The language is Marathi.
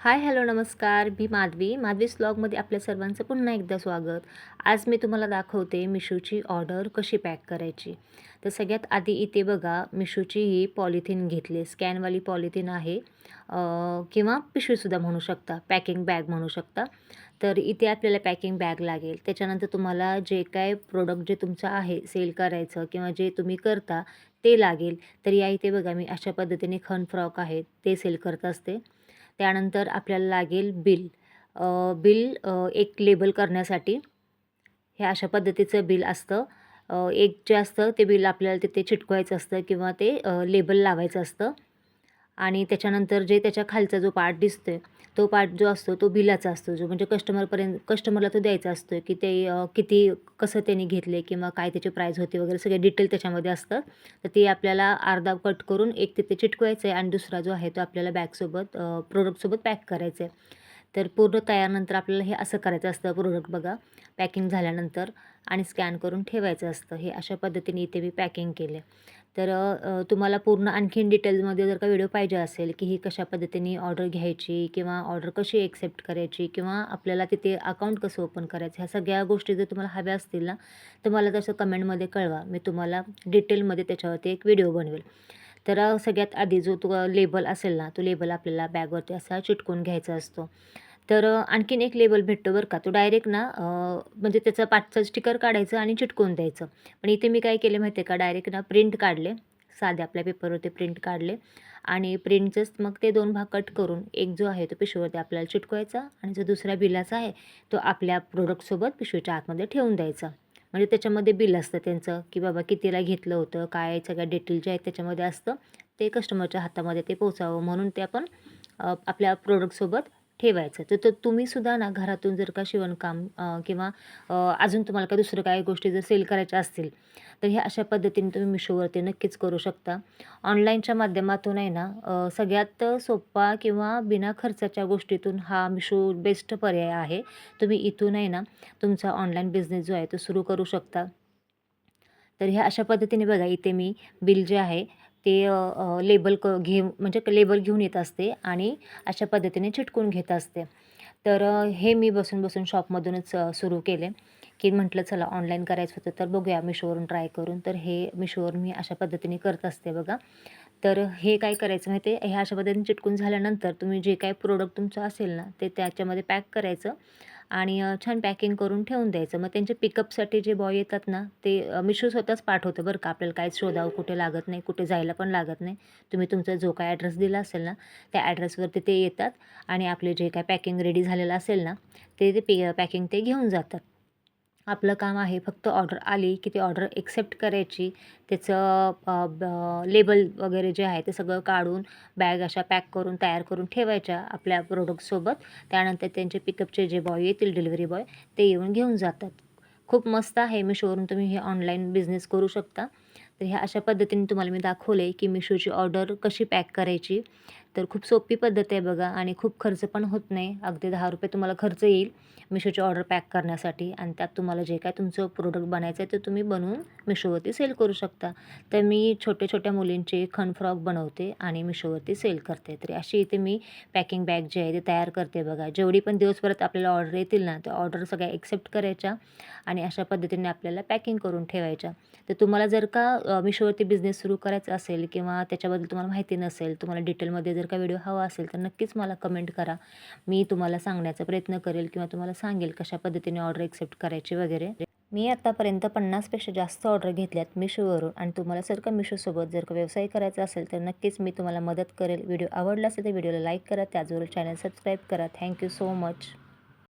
हाय हॅलो नमस्कार. मी माधवी. माधवी स्लॉगमध्ये आपल्या सर्वांचं पुन्हा एकदा स्वागत. आज मी तुम्हाला दाखवते मिशोची ऑर्डर कशी पॅक करायची. तर सगळ्यात आधी इथे बघा मिशोची ही पॉलिथिन घेतली स्कॅनवाली पॉलिथिन आहे. किंवा पिशवीसुद्धा म्हणू शकता. पॅकिंग बॅग म्हणू शकता. तर इथे आपल्याला पॅकिंग बॅग लागेल. त्याच्यानंतर तुम्हाला जे काय प्रोडक्ट जे तुमचं आहे सेल करायचं किंवा जे तुम्ही करता ते लागेल. तर या इथे बघा मी अशा पद्धतीने खन फ्रॉक आहेत ते सेल करत असते. त्यानंतर आपल्याला लागेल बिल. बिल एक लेबल करण्यासाठी. हे अशा पद्धतीचं बिल असतं. एक जे असतं ते बिल आपल्याला तिथे चिटकवायचं असतं किंवा ते लेबल लावायचं असतं. आणि त्याच्यानंतर जे त्याच्या खालचा जो पार्ट दिसतो आहे तो पार्ट जो असतो तो बिलाचा असतो जो म्हणजे कस्टमरपर्यंत कस्टमरला तो द्यायचा असतो की ते किती कसं त्यांनी घेतले किंवा काय त्याची प्राईज होती वगैरे सगळे डिटेल त्याच्यामध्ये असतं. तर ते आपल्याला अर्धा कट करून एक तिथे चिटकवायचं आहे आणि दुसरा जो आहे तो आपल्याला बॅगसोबत प्रोडक्टसोबत पॅक करायचं आहे तर पूर्ण तयारनंतर आपल्याला हे असं करायचं असतं. प्रोडक्ट बघा पॅकिंग झाल्यानंतर आणि स्कॅन करून ठेवायचं असतं. हे अशा पद्धतीने इथे मी पॅकिंग केले तर तुम्हाला पूर्ण आणखीन डिटेल्समध्ये जर का व्हिडिओ पाहिजे असेल की ही कशा पद्धतीने ऑर्डर घ्यायची किंवा ऑर्डर कशी एक्सेप्ट करायची किंवा आपल्याला तिथे अकाउंट कसं ओपन करायचं ह्या सगळ्या गोष्टी जर तुम्हाला हव्या असतील ना तर मला तसं कमेंटमध्ये कळवा. मी तुम्हाला डिटेलमध्ये त्याच्यावरती एक व्हिडिओ बनवेल. तर सगळ्यात आधी जो तो लेबल असेल ना तो लेबल आपल्याला बॅगवरती असा चिटकून घ्यायचा असतो. तर आणखीन एक लेबल भेटतो बरं का तो डायरेक्ट ना म्हणजे त्याचं पाठचं स्टिकर काढायचं आणि चिटकून द्यायचं. पण इथे मी काय केले माहिती आहे का डायरेक्ट ना प्रिंट काढले साधे आपल्या पेपरवरती प्रिंट काढले आणि प्रिंटचंच मग ते दोन भाग कट करून एक जो आहे तो पिशवीवरती आपल्याला चिटकवायचा आणि जो दुसरा बिलाचा आहे तो आपल्या प्रोडक्टसोबत पिशवीच्या आतमध्ये ठेवून द्यायचा. म्हणजे त्याच्यामध्ये बिल असतं त्यांचं की बाबा कितीला घेतलं होतं काय सगळ्या डिटेल जे आहेत त्याच्यामध्ये असतं ते कस्टमरच्या हातामध्ये ते पोचावं म्हणून ते आपण आपल्या प्रोडक्टसोबत ठेवायचं. तर तर तुम्हीसुद्धा ना घरातून जर का शिवणकाम किंवा अजून तुम्हाला काही दुसरं काही गोष्टी जर सेल करायच्या असतील तर ह्या अशा पद्धतीने तुम्ही मिशोवरती नक्कीच करू शकता. ऑनलाईनच्या माध्यमातून आहे ना सगळ्यात सोपा किंवा बिना खर्चाच्या गोष्टीतून हा मिशो बेस्ट पर्याय आहे. तुम्ही इथून आहे ना तुमचा ऑनलाईन बिझनेस जो आहे तो सुरू करू शकता. तर ह्या अशा पद्धतीने बघा इथे मी बिल जे आहे ते लेबल क घेऊन म्हणजे लेबल घेऊन येत असते आणि अशा पद्धतीने चिटकून घेत असते. तर हे मी बसून बसून शॉपमधूनच सुरू केले की म्हटलं चला ऑनलाईन करायचं होतं तर बघूया मिशोवरून ट्राय करून. तर हे मिशोवरून मी अशा पद्धतीने करत असते बघा. तर हे काय करायचं माहिती आहे? हे अशा पद्धतीने चिटकून झाल्यानंतर तुम्ही जे काय प्रोडक्ट तुमचं असेल ना ते त्याच्यामध्ये पॅक करायचं. आणि छान पॅकिंग करून ठेवून द्यायचं. मग त्यांचे पिकअपसाठी जे बॉय येतात ना ते मिशो स्वतःच पाठवतं बरं का. आपल्याला काहीच शोधावं कुठे लागत नाही कुठे जायला पण लागत नाही. तुम्ही तुमचा जो काय ॲड्रेस दिला असेल ना त्या ॲड्रेसवरती ते येतात आणि आपले जे काय पॅकिंग रेडी झालेलं असेल ना ते ते पे पॅकिंग ते घेऊन जातात. आपलं काम आहे फक्त ऑर्डर आली की ती ऑर्डर एक्सेप्ट करायची. त्याचं लेबल वगैरे जे आहे ते सगळं काढून बॅग अशा पॅक करून तयार करून ठेवायच्या आपल्या प्रोडक्टसोबत त्यानंतर त्यांचे पिकअपचे जे बॉय येतील डिलिव्हरी बॉय ते येऊन घेऊन जातात. खूप मस्त आहे मिशोवरून तुम्ही हे ऑनलाईन बिझनेस करू शकता. तर ह्या अशा पद्धतीने तुम्हाला मी दाखवले की मिशोची ऑर्डर कशी पॅक करायची. तर खूप सोपी पद्धत आहे बघा आणि खूप खर्च पण होत नाही. अगदी दहा रुपये तुम्हाला खर्च येईल मिशोची ऑर्डर पॅक करण्यासाठी आणि त्यात तुम्हाला जे काय तुमचं प्रोडक्ट बनायचं आहे ते तुम्ही बनवून मिशोवरती सेल करू शकता. तर मी छोट्या छोट्या मुलींचे खन फ्रॉक बनवते आणि मिशोवरती सेल करते. तरी अशी इथे मी पॅकिंग बॅग जे आहे ते तयार करते बघा. जेवढी पण दिवसभरात आपल्याला ऑर्डर येतील ना त्या ऑर्डर सगळ्या एक्सेप्ट करायच्या आणि अशा पद्धतीने आपल्याला पॅकिंग करून ठेवायच्या. तर तुम्हाला जर का मिशोवरती बिझनेस सुरू करायचा असेल किंवा त्याच्याबद्दल तुम्हाला माहिती नसेल तुम्हाला डिटेलमध्ये जर जर का व्हिडिओ हवा असेल तर नक्कीच मला कमेंट करा. मी तुम्हाला सांगण्याचा प्रयत्न करेल किंवा तुम्हाला सांगेल कशा पद्धतीने ऑर्डर एक्सेप्ट करायची वगैरे. मी आत्तापर्यंत पन्नासपेक्षा जास्त ऑर्डर घेतल्यात मिशोवरून आणि तुम्हाला जर का मिशोसोबत जर का व्यवसाय करायचा असेल तर नक्कीच मी तुम्हाला मदत करेल. व्हिडिओ आवडला असेल तर व्हिडिओला लाईक करा. त्याचबरोबर चॅनल सबस्क्राईब करा. Thank you so much